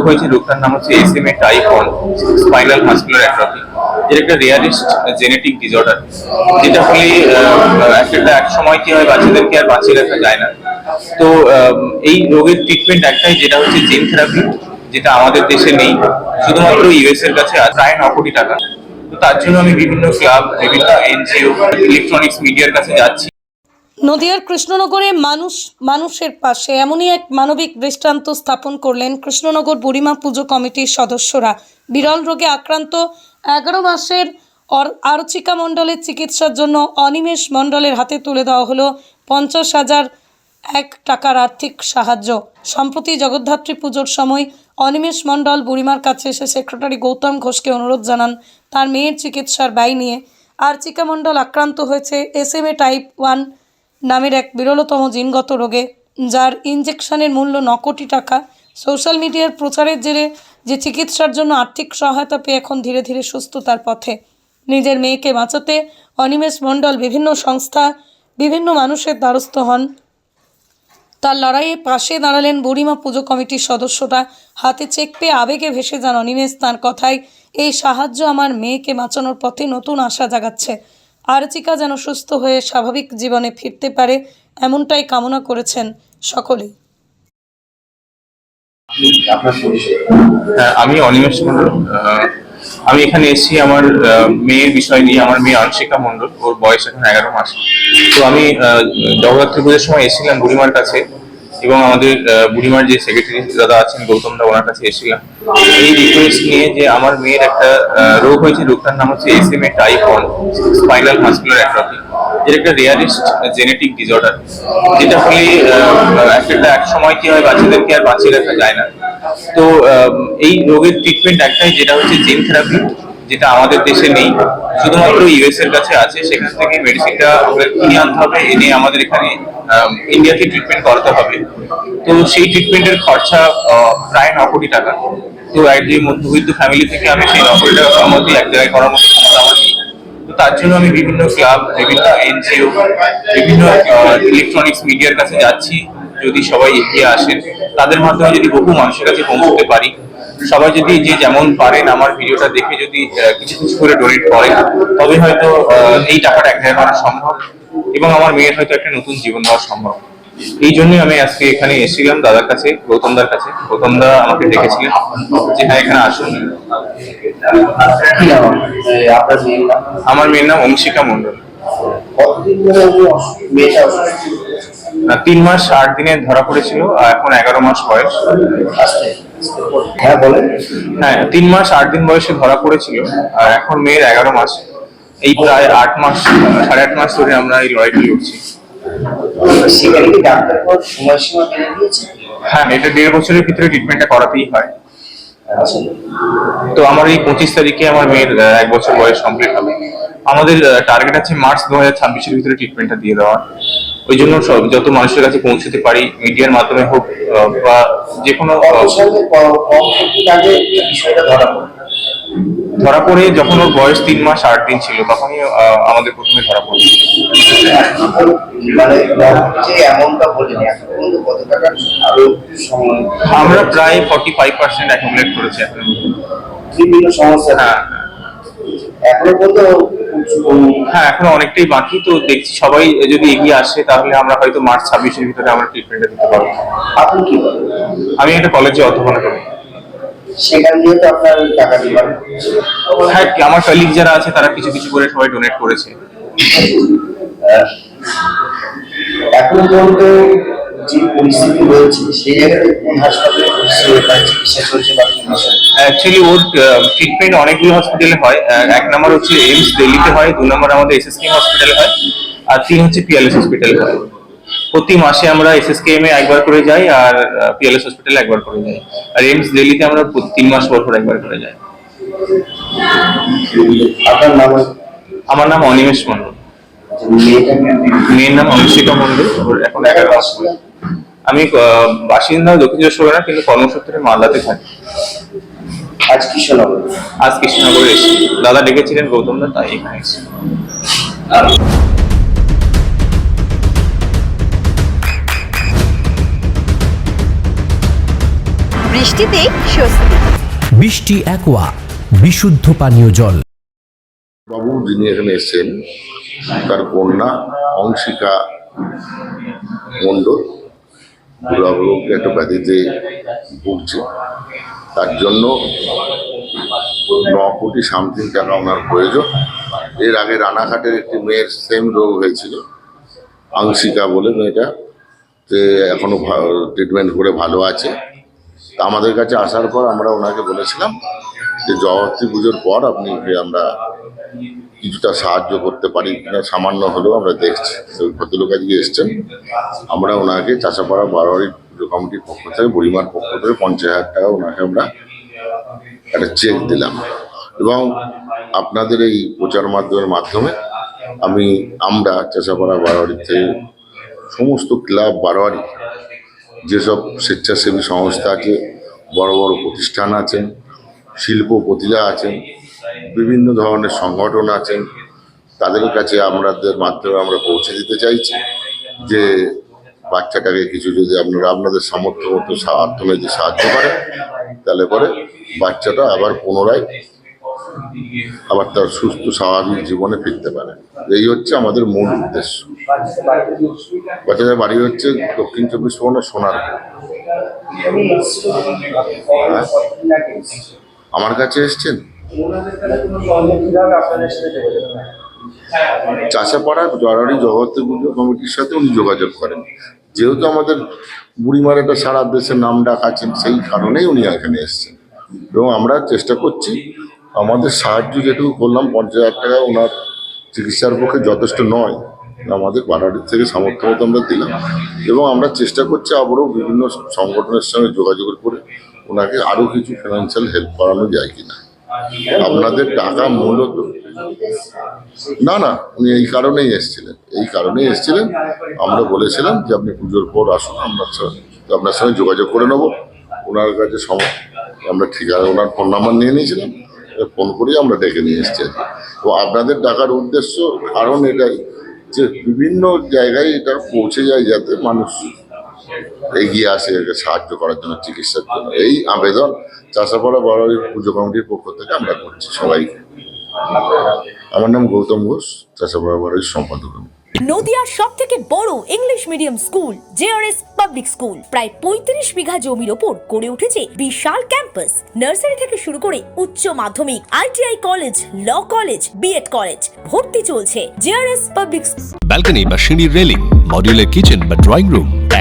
রোগ হয়েছে রোগটার নাম হচ্ছে SMA type one spinal muscular atrophy যেটা একটা রেয়ারেস্ট জেনেটিক ডিসঅর্ডার যেটা আহ, একটা এক সময় কি হয় বাচ্চাদেরকে আর বাঁচিয়ে রাখা যায় না। তো এই রোগের ট্রিটমেন্ট একটাই যেটা হচ্ছে জিন থেরাপি যেটা আমাদের দেশে নেই শুধুমাত্র ইউএস এর কাছে প্রায় ন কোটি টাকা। তো তার জন্য আমি বিভিন্ন ক্লাব বিভিন্ন এনজিও ইলেকট্রনিক্স মিডিয়ার কাছে যাচ্ছি। নদিয়ার কৃষ্ণনগরে মানুষ, মানুষের পাশে এমনই এক মানবিক দৃষ্টান্ত স্থাপন করলেন কৃষ্ণনগর বুড়িমা পুজো কমিটির সদস্যরা। বিরল রোগে আক্রান্ত এগারো মাসের আরচিকা মণ্ডলের চিকিৎসার জন্য অনিমেষ মণ্ডলের হাতে তুলে দেওয়া হলো পঞ্চাশ হাজার এক টাকার আর্থিক সাহায্য। সম্প্রতি জগদ্ধাত্রী পুজোর সময় অনিমেষ মণ্ডল বুড়িমার কাছে এসে সেক্রেটারি গৌতম ঘোষকে অনুরোধ জানান, তার মেয়ের চিকিৎসার ব্যয় নিয়ে। আর্চিকা মণ্ডল আক্রান্ত হয়েছে এস টাইপ ওয়ান নামের এক বিরলতম জিনগত রোগে, যার ইনজেকশনের মূল্য ন কোটি টাকা। সোশ্যাল মিডিয়ার প্রচারের জেরে যে চিকিৎসার জন্য আর্থিক সহায়তা পেয়ে এখন ধীরে ধীরে সুস্থতার পথে। নিজের মেয়েকে বাঁচাতে অনিমেষ মণ্ডল বিভিন্ন সংস্থা, বিভিন্ন মানুষের দ্বারস্থ হন। তার লড়াইয়ে পাশে দাঁড়ালেন বুড়িমা পুজো কমিটির সদস্যরা। হাতে চেক পেয়ে আবেগে ভেসে যান অনিমেষ। তাঁর কথায়, এই সাহায্য আমার মেয়েকে বাঁচানোর পথে নতুন আশা জাগাচ্ছে। আরচিকা যেন সুস্থ হয়ে স্বাভাবিক জীবনে ফিরতে পারে এমনটাই কামনা করেছেন সকলেই। পরিচয়? হ্যাঁ, আমি অনিমেষ মন্ডল আহ, আমি এখানে এসেছি আমার আহ, মেয়ের বিষয় নিয়ে আমার মেয়ে আনশিকা মন্ডল ওর বয়স এখন এগারো মাস। তো আমি আহ, জগদ্ধাত্রী পুজোর সময় এসেছিলাম বুড়িমার কাছে। এবং আমাদের বুড়িমার যে সেক্রেটারি দাদা আছেন গৌতম দা ওনার কাছে এসেছিলাম। এই রিকোয়েস্ট নিয়ে যে আমার মেয়ের একটা রোগ হয়েছে রোগটার নাম হচ্ছে S M A type one spinal muscular atrophy যেটা একটা রেয়ারেস্ট জেনেটিক ডিসঅর্ডার যেটা আহ, একটা এক সময় কি হয় বাচ্চাদেরকে আর বাঁচিয়ে রাখা যায় না। তো এই রোগের ট্রিটমেন্ট একটাই যেটা হচ্ছে জিন থেরাপি যেটা আমাদের দেশে নেই, শুধুমাত্র ইউএস এর কাছে আছে, সেখান থেকে মেডিসিনটা কিনে আনতে হবে এনে আমাদের এখানে ইন্ডিয়াতে ট্রিটমেন্ট করাতে হবে। তো সেই ট্রিটমেন্টের খরচা প্রায় ন কোটি টাকা। তো একজন মধ্যবিত্ত ফ্যামিলি থেকে আমি সেই ন কোটি টাকা সম্মতি এক জায়গায় করার মতো আমার। তো তার জন্য আমি বিভিন্ন ক্লাব বিভিন্ন এনজিও বিভিন্ন ইলেকট্রনিক্স মিডিয়ার কাছে যাচ্ছি। যদি সবাই এগিয়ে আসেন, তাদের মাধ্যমে যদি বহু মানুষের কাছে পৌঁছতে পারি সবাই যদি যে যেমন পারেন আমার ভিডিওটা দেখে যদি কিছু কিছু করে ডোনেট করেন তবে হয়তো আহ, এই টাকাটা এক জায়গায় করা সম্ভব এবং আমার মেয়ের হয়তো একটা নতুন জীবন দেওয়া সম্ভব। এই জন্যই আমি আজকে এখানে এসেছিলাম দাদার কাছে গৌতম দার কাছে। গৌতম দা আমাকে ডেকেছিলেন। যে হ্যাঁ এখানে আসুন। আমার মেয়ের নাম অংশিকা মন্ডল তিন মাস আট দিনে ধরা পড়েছিল আর এখন এগারো মাস বয়স। হ্যাঁ বলেন। হ্যাঁ তিন মাস আট দিন বয়সে ধরা পড়েছিল আর এখন মেয়ের এগারো মাস। এই প্রায় আট মাস সাড়ে আট মাস ধরে আমরা এই লড়াইটা লড়ছি। হ্যাঁ এটা দেড় বছরের ভিতরে ট্রিটমেন্টটা করাতেই হয়। আচ্ছা। তো আমার এই পঁচিশ তারিখে আমার মেয়ের এক বছর বয়স কমপ্লিট হবে। আমাদের টার্গেট আছে মার্চ দু হাজার ছাব্বিশের ভিতরে ট্রিটমেন্টটা দিয়ে দেওয়া ওই জন্য সব যত মানুষের কাছে পৌঁছতে পারি মিডিয়ার মাধ্যমে হোক বা যে কোনো ধরা পড়ে ধরা পড়ে যখন ওর বয়স তিন মাস আট দিন ছিল তখনই আমাদের প্রথমে ধরা পড়ে। মানে আমরা প্রায় ফর্টি ফাইভ পার্সেন্ট অ্যাকুমুলেট করেছি এখন। বিভিন্ন সমস্যা। হ্যাঁ। এখনও পর্যন্ত হ্যাঁ এখনও অনেকটাই বাকি তো দেখছি সবাই যদি এগিয়ে আসে তাহলে আমরা হয়তো মার্চ ছাব্বিশের ভিতরে আমরা ট্রিটমেন্টটা দিতে পারব। আপনি কি আমি একটা কলেজে অধ্যয়ন করি। সেখান দিয়ে তো আপনার টাকা দিবেন হ্যাঁ আমার কলিগ যারা আছে তারা কিছু কিছু করে সবাই ডোনেট করেছে। এখনও যে পরিস্থিতি রয়েছে সেই জায়গাতে কোন হাসপাতালে অ্যাকচুয়ালি ওর ট্রিটমেন্ট অনেকগুলো হসপিটালে হয়। এক নম্বর হচ্ছে এইমস দিল্লিতে হয় দু নম্বর আমাদের এসএসকেএম হসপিটালে হয় আর তিন হচ্ছে পিএলএস হসপিটালে হয়। প্রতি মাসে আমরা এসএসকেএম এ একবার করে যাই আর পিএলএস হসপিটালে একবার করে যাই। আর এইমস দিল্লিতে আমরা তিন মাস পর পর একবার করে যাই। আপনার নাম আমার নাম অনিমেষ মন্ডল মেয়ের নাম অংশিকা মন্ডল এখন এগারো মাস। আমি আহ, বাসিন্দা দক্ষিণ চব্বিশ পরগনা কিন্তু কর্মসূত্রে মালদাতে থাকি। আজ কৃষ্ণনগর। আজ কৃষ্ণনগরে এসেছি। দাদা ডেকেছিলেন গৌতম দা তাই এখানে এসেছি। বৃষ্টিতেই স্বস্তি। বৃষ্টি অ্যাকোয়া বিশুদ্ধ পানীয় জল। বাবু যিনি এখানে এসেছেন তার কন্যা অংশিকা মণ্ডল। দুরাবরোগে একটা ব্যাধিতে ভুগছে। তার জন্য ন কোটি সামথিং টাকা ওনার প্রয়োজন? এর আগে রানাঘাটের একটি মেয়ের সেম রোগ হয়েছিল, আংশিকা বলে মেয়েটা। যে এখনও ট্রিটমেন্ট করে ভালো আছে। তা আমাদের কাছে আসার পর আমরা ওনাকে বলেছিলাম যে জগত্রী পুজোর পর আপনি আমরা কিছুটা সাহায্য করতে পারি কিনা সামান্য হলেও আমরা দেখছি। তো ভদ্রলোক আজকে এসছেন। আমরা ওনাকে চাষাপাড়া বারোয়ারি পুজো কমিটির পক্ষ থেকে, বুড়িমার পক্ষ থেকে পঞ্চাশ হাজার টাকা ওনাকে আমরা একটা চেক দিলাম। এবং আপনাদের এই প্রচার মাধ্যমের মাধ্যমে আমি, আমরা চাষাপাড়া বারোয়ারি থেকে সমস্ত ক্লাব বারোয়ারি, যেসব স্বেচ্ছাসেবী সংস্থা আছে, বড় বড় প্রতিষ্ঠান আছেন, শিল্পপতিরা আছেন বিভিন্ন ধরনের সংগঠন আছেন। তাদের কাছে আমাদের মাধ্যমে আমরা পৌঁছে দিতে চাইছি যে বাচ্চাটাকে কিছু যদি আপনারা আপনাদের সামর্থ্য মতো মাধ্যমে যে সাহায্য করেন, তাহলে পরে বাচ্চাটা আবার পুনরায় আবার তার সুস্থ, স্বাভাবিক জীবনে ফিরতে পারে। এই হচ্ছে আমাদের মূল উদ্দেশ্য। বাচ্চাদের বাড়ি হচ্ছে দক্ষিণ চব্বিশ পরগনা সোনারপুর আমার কাছে এসছেন? চাষাপাড়া জরারি পুজো কমিটির সাথে উনি যোগাযোগ করেন। যেহেতু আমাদের বুড়িমার একটা সারা দেশের নাম ডাক আছেন সেই কারণেই উনি এখানে এসেছেন। এবং আমরা চেষ্টা করছি, আমাদের সাহায্য যেটুকু করলাম, পঞ্চাশ হাজার টাকা ওনার চিকিৎসার পক্ষে যথেষ্ট নয়, আমাদের বাড়াটির থেকে সামর্থ্য মতো আমরা দিলাম। এবং আমরা চেষ্টা করছি আবারও বিভিন্ন সংগঠনের সঙ্গে যোগাযোগ করে ওনাকে আরও কিছু ফিনান্সিয়াল হেল্প করানো যায় কিনা। আপনাদের টাকা মূলত। না না, উনি এই কারণেই এসেছিলেন। এই কারণেই এসেছিলেন। আমরা বলেছিলাম যে আপনি পুজোর পর আসুন, আমরা স- আপনার সঙ্গে যোগাযোগ করে নেব। ওনার কাছে সম, আমরা ঠিকানা, ওনার ফোন নাম্বার নিয়ে নিয়েছিলাম। ফোন করেই আমরা ডেকে নিয়ে এসেছি। তো আপনাদের ডাকার উদ্দেশ্য, কারণ এটাই যে বিভিন্ন জায়গায় এটা পৌঁছে যায় যাতে মানুষ এগিয়ে আসে একে সাহায্য করার জন্য চিকিৎসার জন্য। এই আবেদন চাষাপাড়া বাড়ির পুজো কমিটির পক্ষ থেকে আমরা করছি সবাইকে। আমার নাম গৌতম ঘোষ চাষাপাড়া বাড়ির সম্পাদক। আমি। নদিয়ার সব থেকে বড় English medium school JRS public school. প্রায় পঁয়ত্রিশ বিঘা জমির ওপর গড়ে উঠেছে বিশাল ক্যাম্পাস। নার্সারি থেকে শুরু করে উচ্চ মাধ্যমিক ITI college law college BEd college ভর্তি চলছে জেআরএস পাবলিক ব্যালকনি বা সিঁড়ির রেলিং মডিউলার কিচেন বা ড্রয়িং রুম।